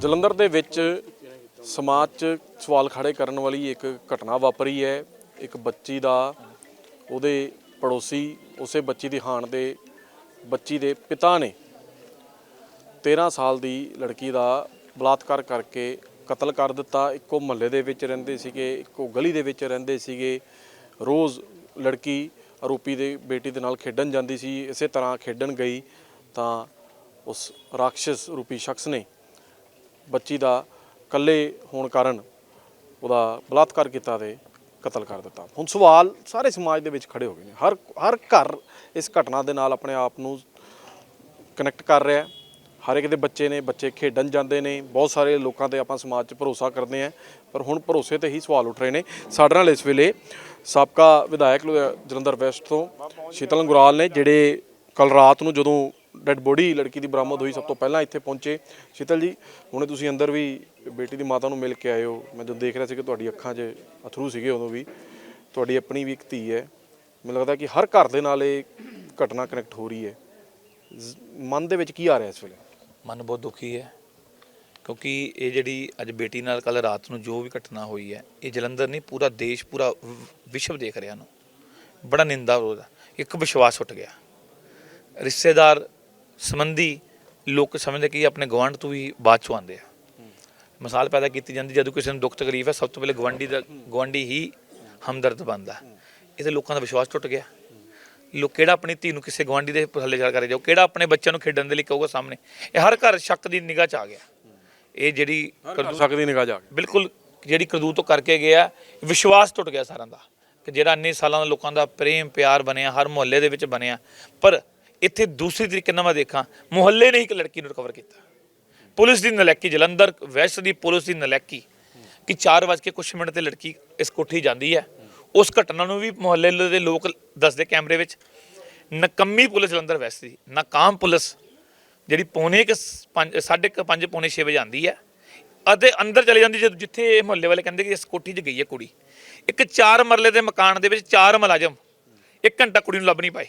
ਜਲੰਧਰ ਦੇ ਵਿੱਚ ਸਮਾਜ 'ਚ ਸਵਾਲ ਖੜੇ ਕਰਨ ਵਾਲੀ ਇੱਕ ਘਟਨਾ ਵਾਪਰੀ ਹੈ। ਇੱਕ ਬੱਚੀ ਦਾ, ਉਹਦੇ ਪੜੋਸੀ ਉਸੇ ਬੱਚੀ ਦੀ ਹਾਣ ਦੇ ਬੱਚੀ ਦੇ ਪਿਤਾ ਨੇ 13 ਸਾਲ ਦੀ ਲੜਕੀ ਦਾ ਬਲਾਤਕਾਰ ਕਰਕੇ ਕਤਲ ਕਰ ਦਿੱਤਾ। ਇੱਕੋ ਮਹੱਲੇ ਦੇ ਵਿੱਚ ਰਹਿੰਦੇ ਸੀਗੇ, ਇੱਕੋ ਗਲੀ ਦੇ ਵਿੱਚ ਰਹਿੰਦੇ ਸੀਗੇ। ਰੋਜ਼ ਲੜਕੀ ਆਰੋਪੀ ਦੇ ਬੇਟੀ ਦੇ ਨਾਲ ਖੇਡਣ ਜਾਂਦੀ ਸੀ। ਇਸੇ ਤਰ੍ਹਾਂ ਖੇਡਣ ਗਈ ਤਾਂ ਉਸ ਰਾਖਸ਼ ਰੂਪੀ ਸ਼ਖਸ ਨੇ ਬੱਚੀ ਦਾ ਇਕੱਲੇ ਹੋਣ ਕਾਰਨ ਉਹਦਾ ਬਲਾਤਕਾਰ ਕੀਤਾ ਤੇ ਕਤਲ ਕਰ ਦਿੱਤਾ। ਹੁਣ ਸਵਾਲ ਸਾਰੇ ਸਮਾਜ ਦੇ ਵਿੱਚ ਖੜੇ ਹੋ ਗਏ ਨੇ। ਹਰ ਹਰ ਘਰ ਇਸ ਘਟਨਾ ਦੇ ਨਾਲ ਆਪਣੇ ਆਪ ਨੂੰ ਕਨੈਕਟ ਕਰ ਰਿਹਾ ਹਰ ਇੱਕ ਦੇ ਬੱਚੇ ਨੇ, ਬੱਚੇ ਖੇਡਣ ਜਾਂਦੇ ਨੇ। ਬਹੁਤ ਸਾਰੇ ਲੋਕਾਂ ਤੇ ਆਪਾਂ ਸਮਾਜ 'ਚ ਭਰੋਸਾ ਕਰਦੇ ਆ ਪਰ ਹੁਣ ਭਰੋਸੇ ਤੇ ਹੀ ਸਵਾਲ ਉੱਠ ਰਹੇ ਨੇ। ਸਾਡੇ ਨਾਲ ਇਸ ਵੇਲੇ ਸਾਬਕਾ ਵਿਧਾਇਕ ਜਲੰਧਰ ਵੈਸਟ ਤੋਂ ਸ਼ੀਤਲ ਗੁਰਾਲ ਨੇ, ਜਿਹੜੇ ਕੱਲ ਰਾਤ ਨੂੰ ਜਦੋਂ ਡੈੱਡ ਬੋਡੀ ਲੜਕੀ ਦੀ ਬਰਾਮਦ ਹੋਈ। ਸਭ ਤੋਂ ਪਹਿਲਾਂ ਇੱਥੇ ਪਹੁੰਚੇ। ਸ਼ੀਤਲ ਜੀ, ਹੁਣੇ ਤੁਸੀਂ ਅੰਦਰ ਵੀ ਬੇਟੀ ਦੀ ਮਾਤਾ ਨੂੰ ਮਿਲ ਕੇ ਆਏ ਹੋ। ਮੈਂ ਜਦੋਂ ਦੇਖ ਰਿਹਾ ਸੀ ਕਿ ਤੁਹਾਡੀ ਅੱਖਾਂ 'ਚ ਅਥਰੂ ਸੀਗੇ ਉਦੋਂ ਵੀ। ਤੁਹਾਡੀ ਆਪਣੀ ਵੀ ਇੱਕ ਧੀ ਹੈ। ਮੈਨੂੰ ਲੱਗਦਾ ਕਿ ਹਰ ਘਰ ਦੇ ਨਾਲ ਇਹ ਘਟਨਾ ਕਨੈਕਟ ਹੋ ਰਹੀ ਹੈ। ਮਨ ਦੇ ਵਿੱਚ ਕੀ ਆ ਰਿਹਾ ਇਸ ਵੇਲੇ? ਮਨ ਬਹੁਤ ਦੁਖੀ ਹੈ। ਕਿਉਂਕਿ ਇਹ ਜਿਹੜੀ ਅੱਜ ਬੇਟੀ ਨਾਲ ਕੱਲ ਰਾਤ ਨੂੰ ਜੋ ਵੀ ਘਟਨਾ ਹੋਈ ਹੈ, ਇਹ ਜਲੰਧਰ ਨਹੀਂ, ਪੂਰਾ ਦੇਸ਼, ਪੂਰਾ ਵਿਸ਼ਵ ਦੇਖ ਰਿਹਾ ਨੂੰ ਬੜਾ ਨਿੰਦਾ ਉਹਦਾ ਇੱਕ ਵਿਸ਼ਵਾਸ ਉੱਠ ਗਿਆ। ਰਿਸ਼ਤੇਦਾਰ ਸੰਬੰਧੀ ਲੋਕ ਸਮਝਦੇ ਕਿ ਆਪਣੇ ਗਵਾਂਢ ਤੋਂ ਵੀ ਬਾਅਦ ਚੋਂ ਆਉਂਦੇ ਆ। ਮਿਸਾਲ ਪੈਦਾ ਕੀਤੀ ਜਾਂਦੀ ਜਦੋਂ ਕਿਸੇ ਨੂੰ ਦੁੱਖ ਤਕਲੀਫ ਹੈ ਸਭ ਤੋਂ ਪਹਿਲੇ ਗਵਾਂਢੀ ਦਾ ਗਵਾਂਢੀ ਹੀ ਹਮਦਰਦ ਬਣਦਾ। ਇਹ ਤੇ ਲੋਕਾਂ ਦਾ ਵਿਸ਼ਵਾਸ ਟੁੱਟ ਗਿਆ। ਲੋਕ ਕਿਹੜਾ ਆਪਣੀ ਧੀ ਨੂੰ ਕਿਸੇ ਗਵਾਂਢੀ ਦੇ ਥੱਲੇ ਜਾ ਕਰੇ ਜਾਓ ਕਿਹੜਾ ਆਪਣੇ ਬੱਚਿਆਂ ਨੂੰ ਖੇਡਣ ਦੇ ਲਈ ਕਹੂਗਾ ਸਾਹਮਣੇ? ਇਹ ਹਰ ਘਰ ਸ਼ੱਕ ਦੀ ਨਿਗਾਹ ਚ ਆ ਗਿਆ। ਇਹ ਜਿਹੜੀ ਕਰ ਸਕਦੀ ਨਿਗਾਹ ਜਾ ਕੇ ਬਿਲਕੁਲ ਜਿਹੜੀ ਕਰਦੂਤ ਤੋਂ ਕਰਕੇ ਗਿਆ ਵਿਸ਼ਵਾਸ ਟੁੱਟ ਗਿਆ ਸਾਰਿਆਂ ਦਾ। ਕਿ ਜਿਹੜਾ ਇੰਨੇ ਸਾਲਾਂ ਦਾ ਲੋਕਾਂ ਦਾ ਪ੍ਰੇਮ ਪਿਆਰ ਬਣਿਆ ਹਰ ਮੁਹੱਲੇ ਦੇ ਵਿੱਚ ਬਣਿਆ। ਪਰ ਇੱਥੇ ਦੂਸਰੀ ਤਰੀਕੇ ਨਾਲ ਮੈਂ ਦੇਖਾਂ, ਮੁਹੱਲੇ ਨੇ ਇੱਕ ਲੜਕੀ ਨੂੰ ਰਿਕਵਰ ਕੀਤਾ। ਪੁਲਿਸ ਦੀ ਨਲੈਕੀ, ਜਲੰਧਰ ਵੈਸਟ ਦੀ ਪੁਲਿਸ ਦੀ ਨਲੈਕੀ, ਕਿ 4 ਵਜੇ ਕੇ ਕੁਛ ਮਿੰਟ ਤੇ ਲੜਕੀ ਇਸ ਕੋਠੀ ਜਾਂਦੀ ਹੈ। ਉਸ ਘਟਨਾ ਨੂੰ ਵੀ ਮੁਹੱਲੇ ਦੇ ਲੋਕ ਦੱਸਦੇ ਕੈਮਰੇ ਵਿੱਚ। ਨਕੰਮੀ ਪੁਲਿਸ ਜਲੰਧਰ ਵੈਸਟ ਦੀ, ਨਾਕਾਮ ਪੁਲਿਸ, ਜਿਹੜੀ ਪੌਣੇ ਕਿ 5 5:30 ਪੰਜ, ਪੌਣੇ 6 ਵਜੇ ਆਉਂਦੀ ਹੈ। ਅਤੇ ਅੰਦਰ ਚਲੇ ਜਾਂਦੀ ਜਦ ਜਿੱਥੇ ਇਹ ਮੁਹੱਲੇ ਵਾਲੇ ਕਹਿੰਦੇ ਕਿ ਇਸ ਕੋਠੀ 'ਚ ਗਈ ਹੈ ਕੁੜੀ। ਇੱਕ ਚਾਰ ਮਰਲੇ ਦੇ ਮਕਾਨ ਦੇ ਵਿੱਚ ਚਾਰ ਮੁਲਾਜ਼ਮ, ਇੱਕ ਘੰਟਾ ਕੁੜੀ ਨੂੰ ਲੱਭ ਨਹੀਂ ਪਾਏ।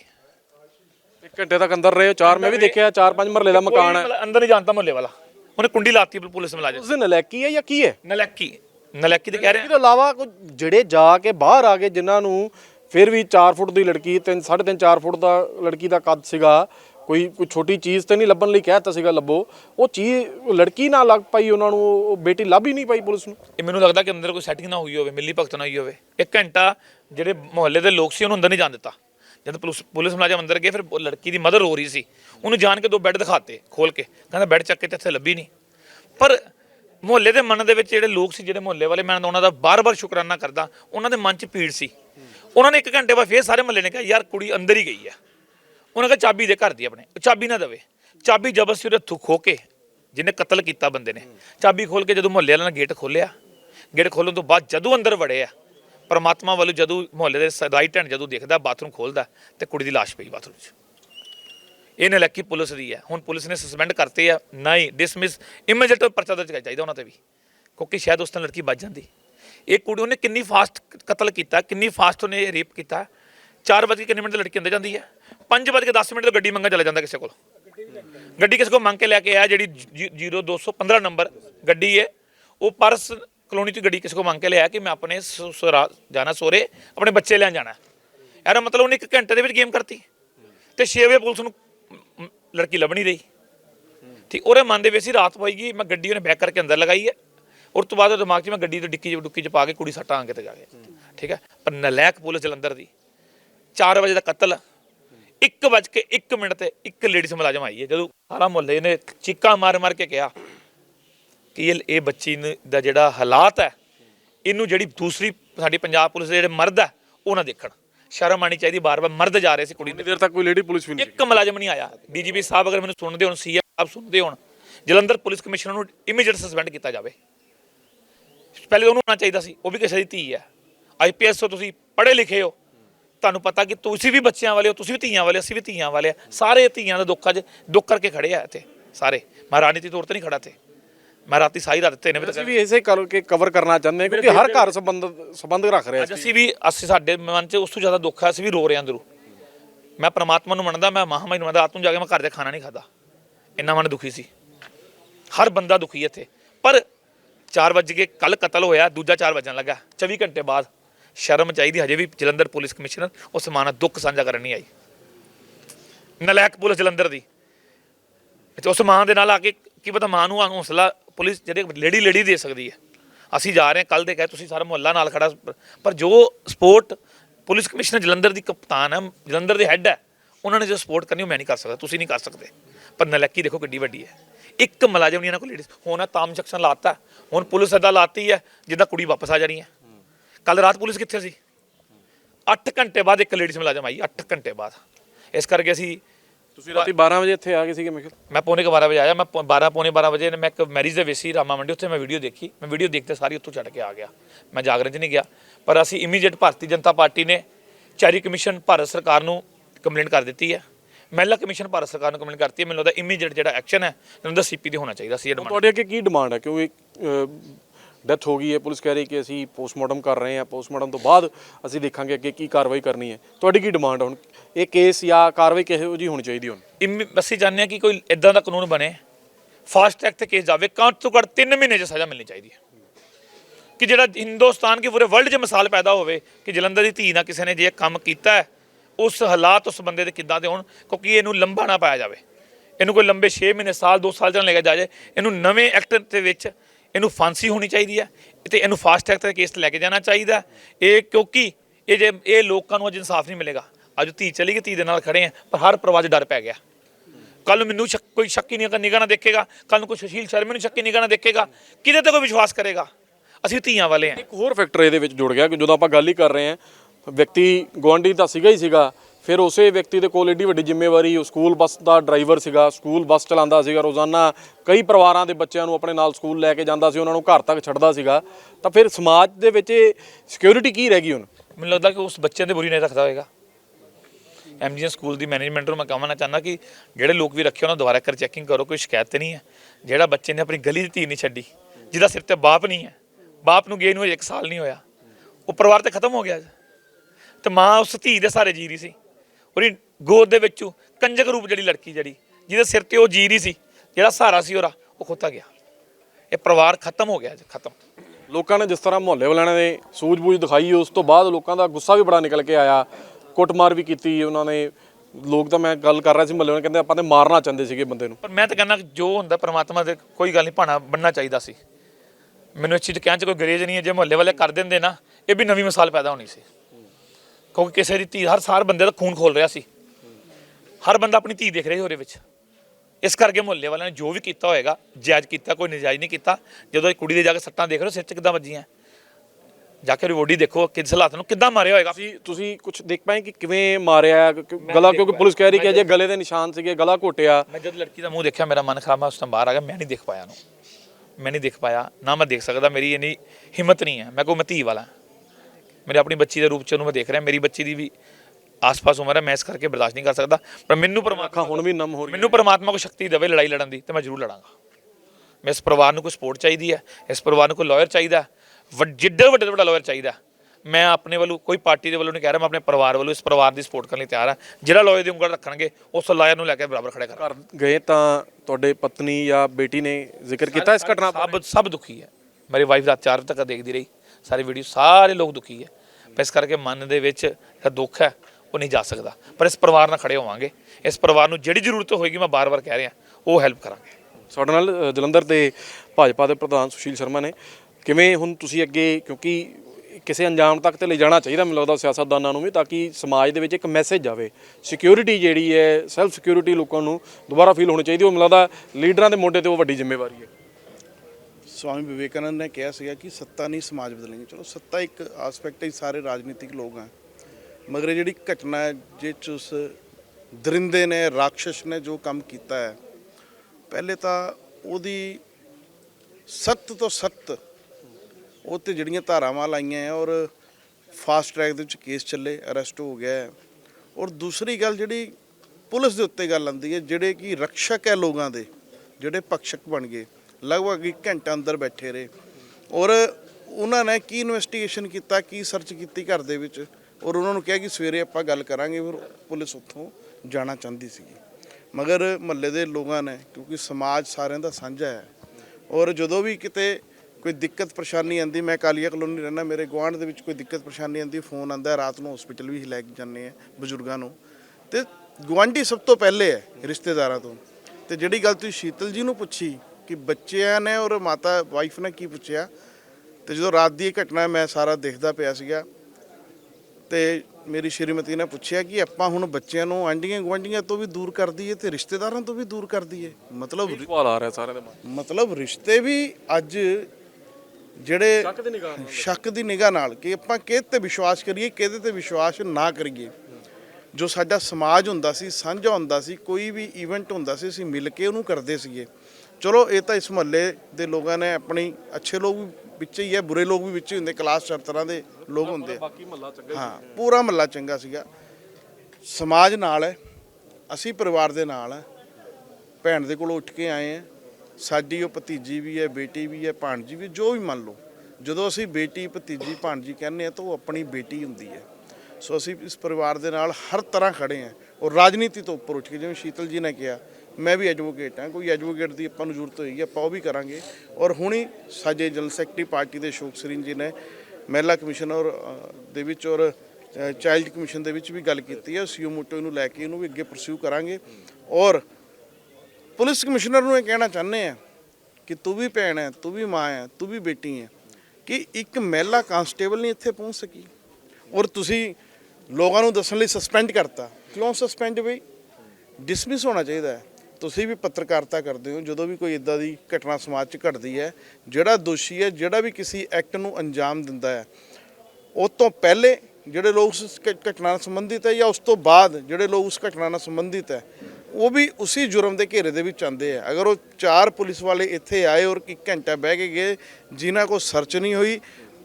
ਇੱਕ ਘੰਟੇ ਤੱਕ ਅੰਦਰ ਰਹੇ ਹੋ ਚਾਰ ਮੈਂ ਵੀ ਦੇਖਿਆ ਚਾਰ ਪੰਜ ਮਰਲੇ ਦਾ ਮਕਾਨ ਹੈ। ਅੰਦਰ ਨਹੀਂ ਜਾਂਦਾ ਮੁਹੱਲੇ ਵਾਲਾ। ਉਹਨੇ ਕੁੰਡੀ ਲਾਤੀ ਪੁਲਿਸ ਮੁਲਾਜ਼ਮ ਉਸ ਦਿਨ ਨਲੈਕੀ ਹੈ ਜਾਂ ਕੀ ਹੈ? ਨਲੈਕੀ। ਨਲੈਕੀ ਤੇ ਕਹਿ ਰਿਹਾ। ਇਹਦੇ ਇਲਾਵਾ ਕੋਈ ਜਿਹੜੇ ਜਾ ਕੇ ਬਾਹਰ ਆ ਗਏ ਜਿਨ੍ਹਾਂ ਨੂੰ ਫਿਰ ਵੀ 4 ਫੁੱਟ ਦੀ ਲੜਕੀ 3 3.5 4 ਫੁੱਟ ਦਾ ਲੜਕੀ ਦਾ ਕੱਦ ਸੀਗਾ ਕੋਈ ਕੋਈ ਛੋਟੀ ਚੀਜ਼ ਤੇ ਨਹੀਂ ਲੱਭਣ ਲਈ ਕਹਿਤਾ ਸੀਗਾ ਲੱਭੋ। ਉਹ ਚੀਜ਼ ਲੜਕੀ ਨਾਲ ਲੱਗ ਪਾਈ ਉਹਨਾਂ ਨੂੰ ਉਹ ਬੇਟੀ ਲੱਭ ਹੀ ਨਹੀਂ ਪਾਈ ਪੁਲਿਸ ਨੂੰ। ਇਹ ਮੈਨੂੰ ਲੱਗਦਾ ਕਿ ਅੰਦਰ ਕੋਈ ਸੈਟਿੰਗ ਨਾ ਹੋਈ ਹੋਵੇ ਮਿਲੀ ਭਗਤ ਨਾ ਹੋਈ ਹੋਵੇ। ਇੱਕ ਘੰਟਾ ਜਿਹੜੇ ਮੁਹੱਲੇ ਦੇ ਲੋਕ ਸੀ ਉਹਨੂੰ ਅੰਦਰ ਨਹੀਂ ਜਾਣ ਦਿੱਤਾ। ਜਦ ਪੁਲਿਸ ਪੁਲਿਸ ਮੁਲਾਜ਼ਮ ਅੰਦਰ ਗਏ, ਫਿਰ ਉਹ ਲੜਕੀ ਦੀ ਮਦਰ ਹੋ ਰਹੀ ਸੀ। ਉਹਨੂੰ ਜਾਣ ਕੇ ਦੋ ਬੈੱਡ ਦਿਖਾਤੇ ਖੋਲ ਕੇ। ਕਹਿੰਦਾ ਬੈੱਡ ਚੱਕ ਕੇ ਤੇ ਇੱਥੇ ਲੱਭੀ ਨਹੀਂ। ਪਰ ਮੁਹੱਲੇ ਦੇ ਮਨ ਦੇ ਵਿੱਚ ਜਿਹੜੇ ਲੋਕ ਸੀ, ਜਿਹੜੇ ਮੁਹੱਲੇ ਵਾਲੇ, ਮੈਂ ਉਹਨਾਂ ਦਾ ਬਾਰ-ਬਾਰ ਸ਼ੁਕਰਾਨਾ ਕਰਦਾ, ਉਹਨਾਂ ਦੇ ਮਨ 'ਚ ਪੀੜ ਸੀ। ਉਹਨਾਂ ਨੇ ਇੱਕ ਘੰਟੇ ਬਾਅਦ ਫੇਰ ਸਾਰੇ ਮੁਹੱਲੇ ਨੇ ਕਿਹਾ, ਯਾਰ, ਕੁੜੀ ਅੰਦਰ ਹੀ ਗਈ ਹੈ ਉਹਨਾਂ ਕਹਾ, ਚਾਬੀ ਦੇ ਘਰ ਦੀ ਆਪਣੇ। ਉਹ ਚਾਬੀ ਨਾ ਦੇਵੇ। ਚਾਬੀ ਜ਼ਬਰਦਸਤੀ ਉਹਦੇ ਹੱਥੋਂ ਖੋ ਕੇ ਜਿਹਨੇ ਕਤਲ ਕੀਤਾ ਬੰਦੇ ਨੇ। ਚਾਬੀ ਖੋਲ ਕੇ ਜਦੋਂ ਮੁਹੱਲੇ ਵਾਲਿਆਂ ਨੇ ਗੇਟ ਖੋਲਿਆ ਗੇਟ ਖੋਲਣ ਤੋਂ ਬਾਅਦ ਜਦੋਂ ਅੰਦਰ ਵੜੇ ਆ ਪਰਮਾਤਮਾ ਵੱਲੋਂ ਜਦੋਂ ਮੁਹੱਲੇ ਦੇ ਰਾਈਟ ਹੈਂਡ ਜਦੋਂ ਦੇਖਦਾ, ਬਾਥਰੂਮ ਖੋਲਦਾ ਤੇ ਕੁੜੀ ਦੀ ਲਾਸ਼ ਪਈ ਬਾਥਰੂਮ 'ਚ। ਇਹ ਨਲੈਕੀ ਪੁਲਿਸ ਦੀ ਹੈ। ਹੁਣ ਪੁਲਿਸ ਨੇ ਸਸਪੈਂਡ ਕਰਤੇ ਆ, ਨਹੀਂ ਡਿਸਮਿਸ ਇਮੀਡੀਏਟ ਪਰਚਾ ਦਰਜ ਕਰਨਾ ਚਾਹੀਦਾ ਉਹਨਾਂ ਤੇ ਵੀ। ਕਿਉਂਕਿ ਸ਼ਾਇਦ ਉਸ ਦਿਨ ਲੜਕੀ ਬਚ ਜਾਂਦੀ। ਇਹ ਕੁੜੀ, ਉਹਨੇ ਕਿੰਨੀ ਫਾਸਟ ਕਤਲ ਕੀਤਾ, ਕਿੰਨੀ ਫਾਸਟ ਉਹਨੇ ਰੇਪ ਕੀਤਾ। 4 ਵਜੇ ਕਿੰਨੇ ਮਿੰਟ ਲੜਕੀ ਅੰਦਰ ਜਾਂਦੀ ਹੈ? 5 ਵਜੇ 10 ਮਿੰਟ ਤੋਂ ਗੱਡੀ ਮੰਗਾ ਚਲਾ ਜਾਂਦਾ ਕਿਸੇ ਕੋਲ। ਗੱਡੀ ਕਿਸੇ ਕੋਲ ਮੰਗ ਕੇ ਲੈ ਕੇ ਆਇਆ, ਜਿਹੜੀ 0215 ਨੰਬਰ ਗੱਡੀ ਹੈ, ਉਹ ਪਰਸ ਕਲੋਨੀ ਤੋਂ ਗੱਡੀ ਕਿਸੇ ਕੋਲ ਮੰਗ ਕੇ ਲਿਆ ਕਿ ਮੈਂ ਆਪਣੇ ਸ- ਜਾਣਾ ਸੋਰੇ, ਆਪਣੇ ਬੱਚੇ ਲੈਣ ਜਾਣਾ। ਯਾਰ ਮਤਲਬ ਉਹਨੇ ਇੱਕ ਘੰਟੇ ਦੇ ਵਿੱਚ ਗੇਮ ਕਰਤੀ। ਤੇ 6 ਵਜੇ ਪੁਲਿਸ ਨੂੰ ਲੜਕੀ ਲੱਭ ਨਹੀਂ ਰਹੀ। ਠੀਕ ਉਹਦੇ ਮਨ ਦੇ ਵਿੱਚ ਸੀ ਰਾਤ ਪਈਗੀ ਮੈਂ ਗੱਡੀ ਉਹਨੇ ਬੈਕ ਕਰਕੇ ਅੰਦਰ ਲਗਾਈ ਹੈ। ਉਸ ਤੋਂ ਬਾਅਦ ਉਹਦੇ ਦਿਮਾਗ 'ਚ ਮੈਂ ਗੱਡੀ ਤੋਂ ਡਿੱਕੀ 'ਚ ਡੁੱਕੀ 'ਚ ਪਾ ਕੇ ਕੁੜੀ ਸੱਟਾਂ ਆਂਗੇ ਤੇ ਜਾ ਕੇ। ਠੀਕ ਹੈ? ਪਰ ਨਲਾਇਕ ਪੁਲਿਸ ਜਲੰਧਰ ਦੀ। 4 ਵਜੇ ਦਾ ਕਤਲ। 1 ਵਜ ਕੇ 1 ਮਿੰਟ ਤੇ ਇੱਕ ਲੇਡੀਜ਼ ਮੁਲਾਜ਼ਮ ਆਈ ਹੈ। ਜਦੋਂ ਸਾਰਾ ਮੁਹੱਲੇ ਨੇ ਚੀਕਾਂ ਮਾਰ ਮਾਰ ਕੇ ਕਿਹਾ ਕਿ ਇਹ ਇਹ ਬੱਚੀ ਨੂੰ ਦਾ ਜਿਹੜਾ ਹਾਲਾਤ ਹੈ ਇਹਨੂੰ ਜਿਹੜੀ ਦੂਸਰੀ ਸਾਡੀ ਪੰਜਾਬ ਪੁਲਿਸ ਦੇ ਜਿਹੜੇ ਮਰਦ ਹੈ ਉਹ ਨਾ ਦੇਖਣ। ਸ਼ਰਮ ਆਣੀ ਚਾਹੀਦੀ ਬਾਰ-ਬਾਰ ਮਰਦ ਜਾ ਰਹੇ ਸੀ ਕੁੜੀ ਇੰਨੀ ਦੇਰ ਤੱਕ ਕੋਈ ਲੇਡੀ ਪੁਲਿਸ ਵੀ ਨਹੀਂ ਇੱਕ ਮੁਲਾਜ਼ਮ ਨਹੀਂ ਆਇਆ। ਡੀਜੀਪੀ ਸਾਹਿਬ ਅਗਰ ਮੈਨੂੰ ਸੁਣਦੇ ਹੋਣ ਸੀਐਮ ਸਾਹਿਬ ਸੁਣਦੇ ਹੋਣ ਜਲੰਧਰ ਪੁਲਿਸ ਕਮਿਸ਼ਨਰ ਨੂੰ ਇਮੀਡੀਏਟ ਸਸਪੈਂਡ ਕੀਤਾ ਜਾਵੇ। ਪਹਿਲੇ ਉਹਨੂੰ ਹੋਣਾ ਚਾਹੀਦਾ ਸੀ ਉਹ ਵੀ ਕਿਸੇ ਦੀ ਧੀ ਹੈ। ਆਈਪੀਐਸ ਤੋਂ ਤੁਸੀਂ ਪੜ੍ਹੇ ਲਿਖੇ ਹੋ ਤੁਹਾਨੂੰ ਪਤਾ ਕਿ ਤੁਸੀਂ ਵੀ ਬੱਚਿਆਂ ਵਾਲੇ ਹੋ ਤੁਸੀਂ ਵੀ ਧੀਆਂ ਵਾਲੇ ਅਸੀਂ ਵੀ ਧੀਆਂ ਵਾਲੇ ਆ ਸਾਰੇ ਧੀਆਂ ਦਾ ਦੁੱਖ ਅੱਜ ਦੁੱਖ ਕਰਕੇ ਖੜੇ ਆ ਇੱਥੇ ਸਾਰੇ। ਮੈਂ ਰਾਜਨੀਤੀ ਤੌਰ ਤੇ ਨਹੀਂ ਖੜਾ ਤੇ ਮੈਂ ਰਾਤੀ ਸਾਰੀ ਰਾਤ ਤਿੰਨ ਵਜੇ ਅਸੀਂ ਵੀ ਇਸੇ ਕਰਕੇ ਕਵਰ ਕਰਨਾ ਚਾਹੁੰਦੇ ਹਾਂ ਕਿਉਂਕਿ ਹਰ ਘਰ ਸੰਬੰਧ ਸੰਬੰਧ ਰੱਖ ਰਿਹਾ ਅੱਜ ਅਸੀਂ। ਵੀ ਅਸੀਂ ਸਾਡੇ ਮਨ 'ਚ ਉਸ ਤੋਂ ਜ਼ਿਆਦਾ ਦੁੱਖ ਹੈ ਅਸੀਂ ਵੀ ਰੋ ਰਹੇ ਹਾਂ ਅੰਦਰੋਂ। ਮੈਂ ਪ੍ਰਮਾਤਮਾ ਨੂੰ ਮੰਨਦਾ ਮੈਂ ਮਹਾਮਾਈ ਨੂੰ ਮੰਨਦਾ ਰਾਤ ਨੂੰ ਜਾ ਕੇ ਮੈਂ ਘਰ ਦੇ ਖਾਣਾ ਨਹੀਂ ਖਾਦਾ ਇੰਨਾ ਮਨ ਦੁਖੀ ਸੀ। ਹਰ ਬੰਦਾ ਦੁਖੀ ਇੱਥੇ। ਪਰ 4 ਵਜੇ ਕੇ ਕੱਲ ਕਤਲ ਹੋਇਆ ਦੂਜਾ 4 ਵਜਣ ਲੱਗਾ। 24 ਘੰਟੇ ਬਾਅਦ ਸ਼ਰਮ ਚਾਹੀਦੀ ਹਜੇ ਵੀ ਜਲੰਧਰ ਪੁਲਿਸ ਕਮਿਸ਼ਨਰ ਉਸ ਮਾਨਾ ਦੁੱਖ ਸਾਂਝਾ ਕਰਨ ਨਹੀਂ ਆਈ। ਨਲਾਇਕ ਪੁਲਿਸ ਜਲੰਧਰ ਦੀ। ਤੇ ਉਸ ਮਾਂ ਦੇ ਨਾਲ ਆ ਕੇ ਕੀ ਪਤਾ ਮਾਂ ਨੂੰ ਹੌਸਲਾ ਪੁਲਿਸ ਜਿਹੜੇ ਲੇਡੀ ਲੇਡੀ ਦੇ ਸਕਦੀ ਹੈ। ਅਸੀਂ ਜਾ ਰਹੇ ਹਾਂ ਕੱਲ ਦੇ ਕਹੇ ਤੁਸੀਂ ਸਾਰਾ ਮੁਹੱਲਾ ਨਾਲ ਖੜਾ ਪਰ ਜੋ ਸਪੋਰਟ ਪੁਲਿਸ ਕਮਿਸ਼ਨਰ ਜਲੰਧਰ ਦੀ ਕਪਤਾਨ ਹੈ, ਜਲੰਧਰ ਦੇ ਹੈੱਡ ਹੈ, ਉਹਨਾਂ ਨੇ ਜੋ ਸਪੋਰਟ ਕਰਨੀ ਉਹ ਮੈਂ ਨਹੀਂ ਕਰ ਸਕਦਾ, ਤੁਸੀਂ ਨਹੀਂ ਕਰ ਸਕਦੇ। ਪਰ ਨਲੱਕੀ ਦੇਖੋ ਕਿੱਡੀ ਵੱਡੀ ਹੈ। ਇੱਕ ਮੁਲਾਜ਼ਮ ਨਹੀਂ ਇਹਨਾਂ ਕੋਲ ਲੇਡੀਜ਼ ਹੁਣ ਤਾਮ ਸੈਕਸ਼ਨ ਲਾਤਾ, ਹੁਣ ਪੁਲਿਸ ਅਦਾ ਲਾਤੀ ਹੈ ਜਿੱਦਾਂ ਕੁੜੀ ਵਾਪਸ ਆ ਜਾਣੀ ਹੈ। ਕੱਲ ਰਾਤ ਪੁਲਿਸ ਕਿੱਥੇ ਸੀ? 8 ਘੰਟੇ ਬਾਅਦ ਇੱਕ ਲੇਡੀਜ਼ ਮੁਲਾਜ਼ਮ ਆਈ 8 ਘੰਟੇ ਬਾਅਦ। ਇਸ ਕਰਕੇ ਅਸੀਂ ਤੁਸੀਂ ਰਾਤੀ 12 ਵਜੇ ਇੱਥੇ ਆ ਗਏ ਸੀਗੇ ਮੈਂ ਕਿਹਾ ਮੈਂ ਪੌਣੇ ਕੁ 12 ਵਜੇ ਆਇਆ ਮੈਂ ਪੌ- 12 ਪੌਣੇ 12 ਵਜੇ ਮੈਂ ਇੱਕ ਮੈਰਿਜ ਦੇ ਵਿੱਚ ਸੀ ਰਾਮਾ ਮੰਡੀ ਉੱਥੇ ਮੈਂ ਵੀਡੀਓ ਦੇਖੀ। ਮੈਂ ਵੀਡੀਓ ਦੇਖਦੇ ਸਾਰੀ ਉੱਥੋਂ ਛੱਡ ਕੇ ਆ ਗਿਆ। ਮੈਂ ਜਾਗਰਣ 'ਚ ਨਹੀਂ ਗਿਆ। ਪਰ ਅਸੀਂ ਇਮੀਡੀਏਟ ਭਾਰਤੀ ਜਨਤਾ ਪਾਰਟੀ ਨੇ ਚੈਰੀ ਕਮਿਸ਼ਨ ਭਾਰਤ ਸਰਕਾਰ ਨੂੰ ਕੰਪਲੇਂਟ ਕਰ ਦਿੱਤੀ ਹੈ। ਮਹਿਲਾ ਕਮਿਸ਼ਨ ਭਾਰਤ ਸਰਕਾਰ ਨੂੰ ਕੰਪਲੇਂਟ ਕਰਤੀ ਹੈ। ਮੈਨੂੰ ਲੱਗਦਾ ਇਮੀਡੀਏਟ ਜਿਹੜਾ ਐਕਸ਼ਨ ਹੈ ਦਾ ਸੀਪੀ ਤੇ ਹੋਣਾ ਚਾਹੀਦਾ ਸੀ ਇਹ demand। ਤੁਹਾਡੇ ਅੱਗੇ ਕੀ ਡਿਮਾਂਡ ਹੈ? ਕਿਉਂਕਿ ਡੈਥ ਹੋ ਗਈ ਹੈ, ਪੁਲਿਸ ਕਹਿ ਰਹੀ ਕਿ ਅਸੀਂ ਪੋਸਟਮਾਰਟਮ ਕਰ ਰਹੇ ਹਾਂ। ਪੋਸਟਮਾਰਟਮ ਤੋਂ ਬਾਅਦ ਅਸੀਂ ਦੇਖਾਂਗੇ ਅੱਗੇ ਕੀ ਕਾਰਵਾਈ ਕਰਨੀ ਹੈ। ਤੁਹਾਡੀ ਕੀ ਡਿਮਾਂਡ ਹੁਣ? ਇਹ ਕੇਸ ਜਾਂ ਕਾਰਵਾਈ ਕਿਹੋ ਜਿਹੀ ਹੋਣੀ ਚਾਹੀਦੀ ਹੁਣ? ਇਮ, ਅਸੀਂ ਚਾਹੁੰਦੇ ਹਾਂ ਕਿ ਕੋਈ ਇਦਾਂ ਦਾ ਕਾਨੂੰਨ ਬਣੇ। ਫਾਸਟ ਟਰੈਕ ਤੇ ਕੇਸ ਜਾਵੇ। ਘੱਟ ਤੋਂ ਘੱਟ 3 ਮਹੀਨੇ 'ਚ ਸਜ਼ਾ ਮਿਲਣੀ ਚਾਹੀਦੀ ਹੈ। ਕਿ ਜਿਹੜਾ ਹਿੰਦੁਸਤਾਨ ਕੇ ਪੂਰੇ ਵਰਲਡ 'ਚ ਮਿਸਾਲ ਪੈਦਾ ਹੋਵੇ ਕਿ ਜਲੰਧਰ ਦੀ ਧੀ ਨਾਲ ਕਿਸੇ ਨੇ ਜੇ ਇਹ ਕੰਮ ਕੀਤਾ ਹੈ, ਉਸ ਹਾਲਾਤ, ਉਸ ਬੰਦੇ ਦੇ ਕਿੱਦਾਂ ਦੇ ਹੋਣ, ਕਿਉਂਕਿ ਇਹਨੂੰ ਲੰਬਾ ਨਾ ਪਾਇਆ ਜਾਵੇ। ਇਹਨੂੰ ਕੋਈ ਲੰਬੇ 6 ਮਹੀਨੇ, ਸਾਲ 2 ਸਾਲ ਜਾਂ ਲੈ ਕੇ ਜਾਏ। ਇਹਨੂੰ ਨਵੇਂ ਐਕਟ ਦੇ ਵਿੱਚ ਇਹਨੂੰ ਫਾਂਸੀ ਹੋਣੀ ਚਾਹੀਦੀ ਹੈ ਤੇ ਇਹਨੂੰ ਫਾਸਟ ਟਰੈਕ ਤੇ ਕੇਸ ਲੈ ਕੇ ਜਾਣਾ ਚਾਹੀਦਾ ਇਹ ਕਿਉਂਕਿ ਇਹ ਜੇ ਇਹ ਲੋਕਾਂ ਨੂੰ ਅੱਜ ਇਨਸਾਫ ਨਹੀਂ ਮਿਲੇਗਾ। ਅੱਜ ਧੀ ਚਲੀ ਗਈ, ਧੀ ਦੇ ਨਾਲ ਖੜੇ ਆ ਪਰ ਹਰ ਪਰਿਵਾਰ 'ਚ ਡਰ ਪੈ ਗਿਆ। ਕੱਲ ਨੂੰ ਮੈਨੂੰ ਸ਼ੱਕ, ਕੋਈ ਸ਼ੱਕੀ ਨਹੀਂ ਨਿਗਾਹ ਨਾ ਦੇਖੇਗਾ ਕੱਲ ਨੂੰ ਕੋਈ ਸੁਸ਼ੀਲ ਸ਼ਰਮੇ ਨੂੰ ਸ਼ੱਕੀ ਨਿਗਾਹ ਨਾ ਦੇਖੇਗਾ, ਕਿਹਦੇ ਤੇ ਕੋਈ ਵਿਸ਼ਵਾਸ ਕਰੇਗਾ? ਅਸੀਂ ਧੀਆਂ ਵਾਲੇ ਆ ਇੱਕ ਹੋਰ ਫੈਕਟਰ ਇਹਦੇ ਵਿੱਚ ਜੁੜ ਗਿਆ ਕਿ ਜਦੋਂ ਆਪਾਂ ਗੱਲ ਹੀ ਕਰ ਰਹੇ ਹਾਂ, ਵਿਅਕਤੀ ਗੁਆਂਢੀ ਤਾਂ ਸੀਗਾ ਹੀ ਸੀਗਾ ਫਿਰ ਉਸੇ ਵਿਅਕਤੀ ਦੇ ਕੋਲ ਏਡੀ ਵੱਡੀ ਜ਼ਿੰਮੇਵਾਰੀ, ਉਹ ਸਕੂਲ ਬੱਸ ਦਾ ਡਰਾਈਵਰ ਸੀਗਾ, ਸਕੂਲ ਬੱਸ ਚਲਾਉਂਦਾ ਸੀਗਾ, ਰੋਜ਼ਾਨਾ ਕਈ ਪਰਿਵਾਰਾਂ ਦੇ ਬੱਚਿਆਂ ਨੂੰ ਆਪਣੇ ਨਾਲ ਸਕੂਲ ਲੈ ਕੇ ਜਾਂਦਾ ਸੀ, ਉਹਨਾਂ ਨੂੰ ਘਰ ਤੱਕ ਛੱਡਦਾ ਸੀਗਾ। ਤਾਂ ਫਿਰ ਸਮਾਜ ਦੇ ਵਿੱਚ ਸਿਕਿਉਰਿਟੀ ਕੀ ਰਹਿ ਗਈ ਹੁਣ? ਮੈਨੂੰ ਲੱਗਦਾ ਕਿ ਉਸ ਬੱਚੇ ਦੇ ਬੁਰੀ ਨਹੀਂ ਰੱਖਦਾ ਹੋਏਗਾ ਐਮਜੀਐਨ ਸਕੂਲ ਦੀ ਮੈਨੇਜਮੈਂਟ ਨੂੰ ਮੈਂ ਕਹਣਾ ਚਾਹੁੰਦਾ ਕਿ ਜਿਹੜੇ ਲੋਕ ਵੀ ਰੱਖੇ ਉਹਨਾਂ ਦੁਬਾਰਾ ਕਰ ਚੈਕਿੰਗ ਕਰੋ, ਕੋਈ ਸ਼ਿਕਾਇਤ ਤੇ ਨਹੀਂ ਹੈ। ਜਿਹੜਾ ਬੱਚੇ ਨੇ ਆਪਣੀ ਗਲੀ ਦੀ ਧੀ ਨਹੀਂ ਛੱਡੀ, ਜਿਹਦਾ ਸਿਰ ਤੇ ਬਾਪ ਨਹੀਂ ਹੈ, ਬਾਪ ਨੂੰ ਗਏ ਨੂੰ ਹਜੇ ਇੱਕ ਸਾਲ ਨਹੀਂ ਹੋਇਆ, ਉਹ ਪਰਿਵਾਰ ਤੇ ਖਤਮ ਹੋ ਗਿਆ ਅੱਜ। ਤੇ ਮਾਂ ਉਸ ਧੀ ਦੇ ਸਾਰੇ ਜੀ ਰਹੀ ਸੀ। ਉਹਦੀ ਗੋਦ ਦੇ ਵਿੱਚੋਂ ਕੰਜਕ ਰੂਪ ਜਿਹੜੀ ਲੜਕੀ ਜਿਹੜੀ ਜਿਹਦੇ ਸਿਰ ਤੇ ਉਹ ਜੀ ਰਹੀ ਸੀ ਜਿਹੜਾ ਸਹਾਰਾ ਸੀ ਉਹਦਾ ਉਹ ਖੋਤਾ ਗਿਆ। ਇਹ ਪਰਿਵਾਰ ਖਤਮ ਹੋ ਗਿਆ ਅੱਜ ਖਤਮ। ਲੋਕਾਂ ਨੇ ਜਿਸ ਤਰ੍ਹਾਂ ਮੁਹੱਲੇ ਵਾਲਿਆਂ ਨੇ ਸੂਝ-ਬੂਝ ਦਿਖਾਈ ਉਸ ਤੋਂ ਬਾਅਦ ਲੋਕਾਂ ਦਾ ਗੁੱਸਾ ਵੀ ਬੜਾ ਨਿਕਲ ਕੇ ਆਇਆ ਕੁੱਟਮਾਰ ਵੀ ਕੀਤੀ ਉਹਨਾਂ ਨੇ। ਲੋਕ ਤਾਂ ਮੈਂ ਗੱਲ ਕਰ ਰਿਹਾ ਸੀ ਮੁਹੱਲੇ ਵਾਲੇ ਕਹਿੰਦੇ ਆਪਾਂ ਤੇ ਮਾਰਨਾ ਚਾਹੁੰਦੇ ਸੀਗੇ ਬੰਦੇ ਨੂੰ। ਪਰ ਮੈਂ ਤਾਂ ਕਹਿੰਦਾ ਜੋ ਹੁੰਦਾ ਪ੍ਰਮਾਤਮਾ ਦੇ ਕੋਈ ਗੱਲ ਨਹੀਂ ਭਾਣਾ ਬਣਨਾ ਚਾਹੀਦਾ ਸੀ। ਮੈਨੂੰ ਇਸ ਚੀਜ਼ ਕਹਿਣ ਚ ਕੋਈ ਗਰੇਜ ਨਹੀਂ ਹੈ ਜੇ ਮੁਹੱਲੇ ਵਾਲੇ ਕਰ ਦਿੰਦੇ ਨਾ ਇਹ ਵੀ ਨਵੀਂ ਮਿਸਾਲ ਪੈਦਾ ਹੋਣੀ ਸੀ। ਕਿਉਂਕਿ ਕਿਸੇ ਦੀ ਧੀ ਹਰ ਸਾਰ ਬੰਦੇ ਦਾ ਖੂਨ ਖੋਲ ਰਿਹਾ ਸੀ। ਹਰ ਬੰਦਾ ਆਪਣੀ ਧੀ ਦੇਖ ਰਿਹਾ ਸੀ ਉਹਦੇ ਵਿੱਚ। ਇਸ ਕਰਕੇ ਮੁਹੱਲੇ ਵਾਲਿਆਂ ਨੇ ਜੋ ਵੀ ਕੀਤਾ ਹੋਏਗਾ ਜਾਇਜ਼ ਕੀਤਾ ਕੋਈ ਨਜਾਇਜ਼ ਨਹੀਂ ਕੀਤਾ। ਜਦੋਂ ਇਹ ਕੁੜੀ ਦੇ ਜਾ ਕੇ ਸੱਟਾਂ ਦੇਖ ਰਹੇ ਹੋ ਸਿਰ 'ਚ ਕਿੱਦਾਂ ਵੱਜੀਆਂ? ਜਾ ਕੇ ਰਿਵੋਡੀ ਦੇਖੋ ਕਿਸ ਹਾਲਾਤ ਨੂੰ ਕਿੱਦਾਂ ਮਾਰਿਆ ਹੋਏਗਾ। ਤੁਸੀਂ ਤੁਸੀਂ ਕੁਝ ਦੇਖ ਪਾਏ ਕਿ ਕਿਵੇਂ ਮਾਰਿਆ? ਗਲਾ ਕਿਉਂਕਿ ਪੁਲਿਸ ਕਹਿ ਰਹੀ ਕਿ ਅਜੇ ਗਲੇ ਦੇ ਨਿਸ਼ਾਨ ਸੀਗੇ ਗਲਾ ਘੋਟਿਆ। ਮੈਂ ਜਦ ਲੜਕੀ ਦਾ ਮੂੰਹ ਦੇਖਿਆ ਮੇਰਾ ਮਨ ਖਰਾਬ ਮੈਂ ਉਸ ਟਾਈਮ ਬਾਹਰ ਆ ਗਿਆ ਮੈਂ ਨਹੀਂ ਦੇਖ ਪਾਇਆ ਉਹਨੂੰ। ਮੈਂ ਨਹੀਂ ਦੇਖ ਪਾਇਆ ਨਾ ਮੈਂ ਦੇਖ ਸਕਦਾ ਮੇਰੀ ਇੰਨੀ ਹਿੰਮਤ ਨਹੀਂ ਹੈ। ਮੈਂ ਕੋਈ ਮਤੀ ਵਾਲਾ। ਮੇਰੇ ਆਪਣੀ ਬੱਚੀ ਦੇ ਰੂਪ ਚ ਉਹਨੂੰ ਮੈਂ ਦੇਖ ਰਿਹਾ ਮੇਰੀ ਬੱਚੀ ਦੀ ਵੀ ਆਸ-ਪਾਸ ਉਮਰ ਹੈ ਮੈਂ ਇਸ ਕਰਕੇ ਬਰਦਾਸ਼ਤ ਨਹੀਂ ਕਰ ਸਕਦਾ। ਪਰ ਮੈਨੂੰ ਪਰਮਾਤਮਾ ਹੁਣ ਵੀ ਨਮ ਹੋ ਰਹੀਆਂ। ਮੈਨੂੰ ਪਰਮਾਤਮਾ ਕੋ ਸ਼ਕਤੀ ਦੇਵੇ ਲੜਾਈ ਲੜਨ ਦੀ ਤੇ ਮੈਂ ਜ਼ਰੂਰ ਲੜਾਂਗਾ। ਮੈਂ ਇਸ ਪਰਿਵਾਰ ਨੂੰ ਕੋਈ ਸਪੋਰਟ ਚਾਹੀਦੀ ਹੈ ਇਸ ਪਰਿਵਾਰ ਨੂੰ ਕੋਈ ਲਾਇਰ ਚਾਹੀਦਾ ਜਿੱਡਾ ਵੱਡੇ ਵੱਡਾ ਲਾਇਰ ਚਾਹੀਦਾ। ਮੈਂ ਆਪਣੇ ਵੱਲੋਂ ਕੋਈ ਪਾਰਟੀ ਦੇ ਵੱਲੋਂ ਨਹੀਂ ਕਹਿ ਰਿਹਾ ਮੈਂ ਆਪਣੇ ਪਰਿਵਾਰ ਵੱਲੋਂ ਇਸ ਪਰਿਵਾਰ ਦੀ ਸਪੋਰਟ ਕਰਨ ਲਈ ਤਿਆਰ ਹਾਂ। ਜਿਹੜਾ ਲਾਇਰ ਦੀ ਉਂਗਲ ਰੱਖਣਗੇ ਉਸ ਲਾਇਰ ਨੂੰ ਲੈ ਕੇ ਬਰਾਬਰ ਖੜੇ ਘਰ ਗਏ ਤਾਂ ਤੁਹਾਡੇ ਪਤਨੀ ਜਾਂ ਬੇਟੀ ਨੇ ਜ਼ਿਕਰ ਕੀਤਾ ਇਸ ਘਟਨਾ ਸਭ ਸਭ ਦੁਖੀ ਹੈ। ਮੇਰੀ ਵਾਈਫ ਰਾਤ 4 ਵਜੇ ਤੱਕ ਦੇਖਦੀ ਰਹੀ। ਸਾਰੀ ਵੀਡੀਓ ਸਾਰੇ ਲੋਕ ਦੁਖੀ ਹੈ। ਪਰ ਇਸ ਕਰਕੇ ਮਨ ਦੇ ਵਿੱਚ ਜਿਹੜਾ ਦੁੱਖ ਹੈ ਉਹ ਨਹੀਂ ਜਾ ਸਕਦਾ। ਪਰ ਇਸ ਪਰਿਵਾਰ ਨਾਲ ਖੜੇ ਹੋਵਾਂਗੇ। ਇਸ ਪਰਿਵਾਰ ਨੂੰ ਜਿਹੜੀ ਜ਼ਰੂਰਤ ਹੋਏਗੀ ਮੈਂ ਬਾਰ-ਬਾਰ ਕਹਿ ਰਿਹਾ ਉਹ ਹੈਲਪ ਕਰਾਂਗੇ। ਸਾਡੇ ਨਾਲ ਅ, ਜਲੰਧਰ ਦੇ ਭਾਜਪਾ ਦੇ ਪ੍ਰਧਾਨ ਸੁਸ਼ੀਲ ਸ਼ਰਮਾ ਨੇ। ਕਿਵੇਂ ਹੁਣ ਤੁਸੀਂ ਅੱਗੇ ਕਿਉਂਕਿ ਕਿਸੇ ਅੰਜਾਮ ਤੱਕ ਤੇ ਲੈ ਜਾਣਾ ਚਾਹੀਦਾ ਮੈਨੂੰ ਲੱਗਦਾ ਸਿਆਸਤਦਾਨਾਂ ਨੂੰ ਵੀ ਤਾਂ ਕਿ ਸਮਾਜ ਦੇ ਵਿੱਚ ਇੱਕ ਮੈਸੇਜ ਜਾਵੇ ਸਿਕਿਉਰਿਟੀ ਜਿਹੜੀ ਹੈ ਸੈਲਫ ਸਿਕਿਉਰਿਟੀ ਲੋਕਾਂ ਨੂੰ ਦੁਬਾਰਾ ਫੀਲ ਹੋਣੀ ਚਾਹੀਦੀ ਉਹ ਮੈਨੂੰ ਲੱਗਦਾ ਲੀਡਰਾਂ ਦੇ ਮੋਢੇ ਤੇ ਉਹ ਵੱਡੀ ਜ਼ਿੰਮੇਵਾਰੀ ਹੈ। ਸਵਾਮੀ ਵਿਵੇਕਾਨੰਦ ਨੇ ਕਿਹਾ ਸੀਗਾ ਕਿ ਸੱਤਾ ਨਹੀਂ, ਸਮਾਜ ਬਦਲੇਗੀ। ਚਲੋ, ਸੱਤਾ ਇੱਕ ਐਸਪੈਕਟ ਹੈ ਸਾਰੇ ਰਾਜਨੀਤਿਕ ਲੋਕ ਆ। ਮਗਰ ਇਹ ਜਿਹੜੀ ਘਟਨਾ ਹੈ, ਜਿਹ 'ਚ ਉਸ ਦਰਿੰਦੇ ਨੇ ਰਾਖਸ਼ ਨੇ ਜੋ ਕੰਮ ਕੀਤਾ ਹੈ, ਪਹਿਲੇ ਤਾਂ ਉਹਦੀ ਸਖਤ ਤੋਂ ਸਖਤ ਉਹ ਤੇ ਜਿਹੜੀਆਂ ਧਾਰਾਵਾਂ ਲਾਈਆਂ ਹੈ ਔਰ ਫਾਸਟ ਟਰੈਕ ਦੇ ਵਿੱਚ ਕੇਸ ਚੱਲੇ ਅਰੈਸਟ ਹੋ ਗਿਆ ਹੈ। ਔਰ ਦੂਸਰੀ ਗੱਲ ਜਿਹੜੀ ਪੁਲਿਸ ਦੇ ਉੱਤੇ ਗੱਲ ਆਉਂਦੀ ਹੈ, ਜਿਹੜੇ ਕਿ ਰਕਸ਼ਕ ਹੈ ਲੋਕਾਂ ਦੇ, ਜਿਹੜੇ ਪਕਸ਼ਕ ਬਣ ਗਏ ਲਗਭਗ ਇੱਕ ਘੰਟਾ ਅੰਦਰ ਬੈਠੇ ਰਹੇ। ਔਰ ਉਹਨਾਂ ਨੇ ਕੀ ਇਨਵੈਸਟੀਗੇਸ਼ਨ ਕੀਤਾ, ਕੀ ਸਰਚ ਕੀਤੀ ਘਰ ਦੇ ਵਿੱਚ? ਔਰ ਉਹਨਾਂ ਨੂੰ ਕਿਹਾ ਕਿ ਸਵੇਰੇ ਆਪਾਂ ਗੱਲ ਕਰਾਂਗੇ, ਫਿਰ ਪੁਲਿਸ ਉੱਥੋਂ ਜਾਣਾ ਚਾਹੁੰਦੀ ਸੀਗੀ। ਮਗਰ ਮਹੱਲੇ ਦੇ ਲੋਕਾਂ ਨੇ, ਕਿਉਂਕਿ ਸਮਾਜ ਸਾਰਿਆਂ ਦਾ ਸਾਂਝਾ ਹੈ, ਔਰ ਜਦੋਂ ਵੀ ਕਿਤੇ ਕੋਈ ਦਿੱਕਤ ਪਰੇਸ਼ਾਨੀ ਆਂਦੀ ਮੈਂ ਕਾਲੀਆ ਕਲੋਨੀ ਰਹਿਣਾ ਮੇਰੇ ਗੁਆਂਢ ਦੇ ਵਿੱਚ ਕੋਈ ਦਿੱਕਤ ਪਰੇਸ਼ਾਨੀ ਆਂਦੀ ਫੋਨ ਆਂਦਾ ਰਾਤ ਨੂੰ ਹਸਪੀਟਲ ਵੀ ਲੈ ਕੇ ਜਾਂਦੇ ਆ ਬਜ਼ੁਰਗਾਂ ਨੂੰ। ਤੇ ਗੁਆਂਢੀ ਸਭ ਤੋਂ ਪਹਿਲੇ ਹੈ ਰਿਸ਼ਤੇਦਾਰਾਂ ਤੋਂ। ਤੇ ਜਿਹੜੀ ਗੱਲ ਤੁਸੀਂ ਸ਼ੀਤਲ ਜੀ ਨੂੰ ਪੁੱਛੀ ਕਿ ਬੱਚਿਆਂ ਨੇ ਔਰ ਮਾਤਾ ਵਾਈਫ ਨੇ ਕੀ ਪੁੱਛਿਆ? ਤੇ ਜਦੋਂ ਰਾਤ ਦੀ ਇਹ ਘਟਨਾ ਮੈਂ ਸਾਰਾ ਦੇਖਦਾ ਪਿਆ ਸੀਗਾ ਤੇ ਮੇਰੀ ਸ਼੍ਰੀਮਤੀ ਨੇ ਪੁੱਛਿਆ ਕਿ ਆਪਾਂ ਹੁਣ ਬੱਚਿਆਂ ਨੂੰ ਆਂਡੀਆਂ ਗੁਆਂਢੀਆਂ ਤੋਂ ਵੀ ਦੂਰ ਕਰ ਦਈਏ ਤੇ ਰਿਸ਼ਤੇਦਾਰਾਂ ਤੋਂ ਵੀ ਦੂਰ ਕਰ ਦਈਏ? ਮਤਲਬ ਸਵਾਲ ਆ ਰਿਹਾ ਸਾਰਿਆਂ ਦੇ ਮਨ ਮਤਲਬ ਰਿਸ਼ਤੇ ਵੀ ਅੱਜ ਜਿਹੜੇ ਚੱਕ ਦੇ ਨਿਗਾਹ ਸ਼ੱਕ ਦੀ ਨਿਗਾਹ ਨਾਲ ਕਿ ਆਪਾਂ ਕਿਹਦੇ ਤੇ ਵਿਸ਼ਵਾਸ ਕਰੀਏ ਕਿਹਦੇ ਤੇ ਵਿਸ਼ਵਾਸ ਨਾ ਕਰੀਏ। ਜੋ ਸਾਡਾ ਸਮਾਜ ਹੁੰਦਾ ਸੀ ਸਾਂਝਾ ਹੁੰਦਾ ਸੀ ਕੋਈ ਵੀ ਇਵੈਂਟ ਹੁੰਦਾ ਸੀ ਅਸੀਂ ਮਿਲ ਕੇ ਉਹਨੂੰ ਕਰਦੇ ਸੀਗੇ। ਚਲੋ ਇਹ ਤਾਂ ਇਸ ਮੁਹੱਲੇ ਦੇ ਲੋਕਾਂ ਨੇ ਆਪਣੀ ਅੱਛੇ ਲੋਕ ਵੀ ਵਿੱਚ ਹੀ ਹੈ ਬੁਰੇ ਲੋਕ ਵੀ ਵਿੱਚ ਹੀ ਹੁੰਦੇ ਕਲਾਸ ਚਾਰ ਤਰ੍ਹਾਂ ਦੇ ਲੋਕ ਹੁੰਦੇ ਆ। ਬਾਕੀ ਮਹੱਲਾ ਚੰਗਾ ਹਾਂ ਪੂਰਾ ਮਹੱਲਾ ਚੰਗਾ ਸੀਗਾ। ਸਮਾਜ ਨਾਲ ਹੈ ਅਸੀਂ ਪਰਿਵਾਰ ਦੇ ਨਾਲ ਹੈ। ਭੈਣ ਦੇ ਕੋਲੋਂ ਉੱਠ ਕੇ ਆਏ ਆ ਸਾਡੀ ਉਹ ਭਤੀਜੀ ਵੀ ਹੈ ਬੇਟੀ ਵੀ ਹੈ ਭਾਣਜੀ ਵੀ ਹੈ, ਜੋ ਵੀ ਮੰਨ ਲਓ। ਜਦੋਂ ਅਸੀਂ ਬੇਟੀ ਭਤੀਜੀ ਭਾਣਜੀ ਕਹਿੰਦੇ ਆ ਤਾਂ ਉਹ ਆਪਣੀ ਬੇਟੀ ਹੁੰਦੀ ਹੈ। ਸੋ ਅਸੀਂ ਇਸ ਪਰਿਵਾਰ ਦੇ ਨਾਲ ਹਰ ਤਰ੍ਹਾਂ ਖੜੇ ਆ ਔਰ ਰਾਜਨੀਤੀ ਤੋਂ ਉੱਪਰ ਉੱਠ ਕੇ ਜਿਵੇਂ ਸ਼ੀਤਲ ਜੀ ਨੇ ਕਿਹਾ ਮੈਂ ਵੀ ਐਡਵੋਕੇਟ ਹਾਂ, ਕੋਈ ਐਡਵੋਕੇਟ ਦੀ ਆਪਾਂ ਨੂੰ ਜ਼ਰੂਰਤ ਹੋਏਗੀ ਆਪਾਂ ਉਹ ਵੀ ਕਰਾਂਗੇ। ਔਰ ਹੁਣੀ ਸਾਡੇ ਜਨਰਲ ਸੈਕਟਰੀ ਪਾਰਟੀ ਦੇ ਸ਼ੋਕ ਸਰੀਨ ਜੀ ਨੇ ਮਹਿਲਾ ਕਮਿਸ਼ਨ ਔਰ ਦੇ ਵਿੱਚ ਔਰ ਚਾਈਲਡ ਕਮਿਸ਼ਨ ਦੇ ਵਿੱਚ ਵੀ ਗੱਲ ਕੀਤੀ ਹੈ। ਸੀਓ ਮੋਟੋ ਨੂੰ ਲੈ ਕੇ ਇਹਨੂੰ ਵੀ ਅੱਗੇ ਪਰਸਿਊ ਕਰਾਂਗੇ। ਔਰ ਪੁਲਿਸ ਕਮਿਸ਼ਨਰ ਨੂੰ ਇਹ ਕਹਿਣਾ ਚਾਹੁੰਦੇ ਆ ਕਿ ਤੂੰ ਵੀ ਭੈਣ ਹੈ, ਤੂੰ ਵੀ ਮਾਂ ਹੈ, ਤੂੰ ਵੀ ਬੇਟੀ ਹੈ ਕਿ ਇੱਕ ਮਹਿਲਾ ਕਾਂਸਟੇਬਲ ਨਹੀਂ ਇੱਥੇ ਪਹੁੰਚ ਸਕੀ। ਔਰ ਤੁਸੀਂ ਲੋਕਾਂ ਨੂੰ ਦੱਸਣ ਲਈ ਸਸਪੈਂਡ ਕਰਤਾ। ਕਿਉਂ ਸਸਪੈਂਡ ਬਈ? ਡਿਸਮਿਸ ਹੋਣਾ ਚਾਹੀਦਾ ਹੈ। ਤੁਸੀਂ ਵੀ ਪੱਤਰਕਾਰਤਾ ਕਰਦੇ ਹੋ, ਜਦੋਂ ਵੀ ਕੋਈ ਇਦਾਂ ਦੀ ਘਟਨਾ ਸਮਾਜ 'ਚ ਘਟਦੀ ਹੈ, ਜਿਹੜਾ ਦੋਸ਼ੀ ਹੈ, ਜਿਹੜਾ ਵੀ ਕਿਸੇ ਐਕਟ ਨੂੰ ਅੰਜਾਮ ਦਿੰਦਾ ਹੈ, ਉਹ ਤੋਂ ਪਹਿਲੇ ਜਿਹੜੇ ਲੋਕ ਉਸ ਘਟਨਾ ਨਾਲ ਸੰਬੰਧਿਤ ਹੈ ਜਾਂ ਉਸ ਤੋਂ ਬਾਅਦ ਜਿਹੜੇ ਲੋਕ ਉਸ ਘਟਨਾ ਨਾਲ ਸੰਬੰਧਿਤ ਹੈ, ਉਹ ਵੀ ਉਸੇ ਜੁਰਮ ਦੇ ਘੇਰੇ ਦੇ ਵਿੱਚ ਆਉਂਦੇ ਆ। ਅਗਰ ਉਹ ਚਾਰ ਪੁਲਿਸ ਵਾਲੇ ਇੱਥੇ ਆਏ ਔਰ ਕਿ ਘੰਟਾ ਬਹਿ ਕੇ ਗਏ, ਜਿਨ੍ਹਾਂ ਕੋ ਸਰਚ ਨਹੀਂ ਹੋਈ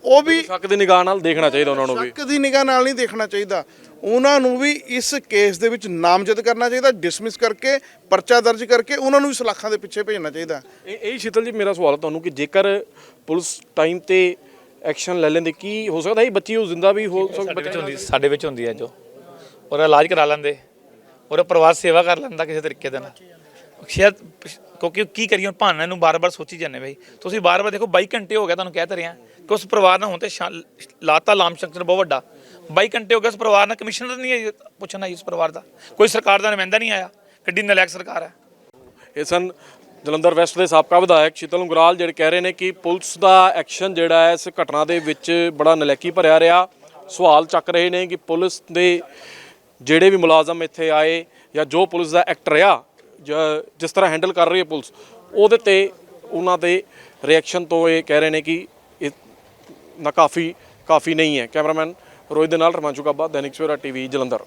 ਉਹ ਵੀ ਸ਼ੱਕ ਦੀ ਨਿਗਾਹ ਨਾਲ ਦੇਖਣਾ ਚਾਹੀਦਾ ਉਹਨਾਂ ਨੂੰ ਵੀ। ਸ਼ੱਕ ਦੀ ਨਿਗਾਹ ਨਾਲ ਨਹੀਂ ਦੇਖਣਾ ਚਾਹੀਦਾ। ਉਹਨਾਂ ਨੂੰ ਵੀ ਇਸ ਕੇਸ ਦੇ ਵਿੱਚ ਨਾਮਜ਼ਦ ਕਰਨਾ ਚਾਹੀਦਾ ਡਿਸਮਿਸ ਕਰਕੇ ਪਰਚਾ ਦਰਜ ਕਰਕੇ ਉਹਨਾਂ ਨੂੰ ਵੀ ਸਲਾਖਾਂ ਦੇ ਪਿੱਛੇ ਭੇਜਣਾ ਚਾਹੀਦਾ। ਇਹ ਇਹ ਸ਼ੀਤਲ ਜੀ ਮੇਰਾ ਸਵਾਲ ਹੈ ਤੁਹਾਨੂੰ ਕਿ ਜੇਕਰ ਪੁਲਿਸ ਟਾਈਮ ਤੇ ਐਕਸ਼ਨ ਲੈ ਲੈਂਦੇ ਕੀ ਹੋ ਸਕਦਾ ਇਹ ਬੱਚੀ ਉਹ ਜ਼ਿੰਦਾ ਵੀ ਹੋ ਸਕਦਾ? ਹੁੰਦੀ ਸਾਡੇ ਵਿੱਚ ਹੁੰਦੀ ਹੈ ਜੋ। ਉਹਦਾ ਇਲਾਜ ਕਰਾ ਲੈਂਦੇ ਉਹਦਾ ਪਰਿਵਾਰ ਸੇਵਾ ਕਰ ਲੈਂਦਾ ਕਿਸੇ ਤਰੀਕੇ ਦੇ ਨਾਲ। ਸ਼ਾਇਦ ਕਿਉਂਕਿ ਕੀ ਕਰੀਏ, ਹੁਣ ਭਾਣਾ ਨੂੰ ਬਾਰ-ਬਾਰ ਸੋਚੀ ਜਾਂਦੇ ਬਈ। ਤੁਸੀਂ ਬਾਰ-ਬਾਰ ਦੇਖੋ 22 ਘੰਟੇ ਹੋ ਗਿਆ ਤੁਹਾਨੂੰ ਕਹਿ ਤਾਂ ਰਿਹਾ। ਕਿ ਉਸ ਪਰਿਵਾਰ ਨਾਲ ਹੁਣ ਤੇ ਸ਼ਾ- ਲਾਤਾ ਲਾਮ ਸੰਕਟ ਬਹੁਤ ਵੱਡਾ। 22 ਘੰਟੇ ਹੋ ਗਏ ਉਸ ਪਰਿਵਾਰ ਨਾਲ, ਕਮਿਸ਼ਨਰ ਨਹੀਂ ਹੈ ਪੁੱਛਣਾ ਉਸ ਪਰਿਵਾਰ ਦਾ। ਕੋਈ ਸਰਕਾਰ ਦਾ ਨੁਮਾਇੰਦਾ ਨਹੀਂ ਆਇਆ। ਕਿੱਡੀ ਨਲਾਇਕ ਸਰਕਾਰ ਹੈ। ਇਹ ਸਨ ਜਲੰਧਰ ਵੈਸਟ ਦੇ ਸਾਬਕਾ ਵਿਧਾਇਕ ਸ਼ੀਤਲ ਉਂਗਰਾਲ, ਜਿਹੜੇ ਕਹਿ ਰਹੇ ਨੇ ਕਿ ਪੁਲਿਸ ਦਾ ਐਕਸ਼ਨ ਜਿਹੜਾ ਹੈ, ਇਸ ਘਟਨਾ ਦੇ ਵਿੱਚ ਬੜਾ ਨਲੈਕੀ ਭਰਿਆ ਰਿਹਾ। ਸਵਾਲ ਚੱਕ ਰਹੇ ਨੇ ਕਿ ਪੁਲਿਸ ਦੇ ਜਿਹੜੇ ਵੀ ਮੁਲਾਜ਼ਮ ਇੱਥੇ ਆਏ ਜਾਂ ਜੋ ਪੁਲਿਸ ਦਾ ਐਕਟ ਰਿਹਾ ਜਿਸ ਤਰ੍ਹਾਂ ਹੈਂਡਲ ਕਰ ਰਹੀ ਹੈ ਪੁਲਿਸ, ਉਹਦੇ ਤੇ ਉਹਨਾਂ ਦੇ ਰਿਐਕਸ਼ਨ ਤੋਂ ਇਹ ਕਹਿ ਰਹੇ ਨੇ ਕਿ ਇਹ ਨਾ ਕਾਫੀ ਕਾਫੀ ਨਹੀਂ ਹੈ। ਕੈਮਰਾਮੈਨ ਰੋਹਿਤ ਦੇ ਨਾਲ ਰਮਾਂਚੂ ਕਾਬਾ, ਦੈਨਿਕ ਸਵੇਰਾ ਟੀਵੀ ਜਲੰਧਰ।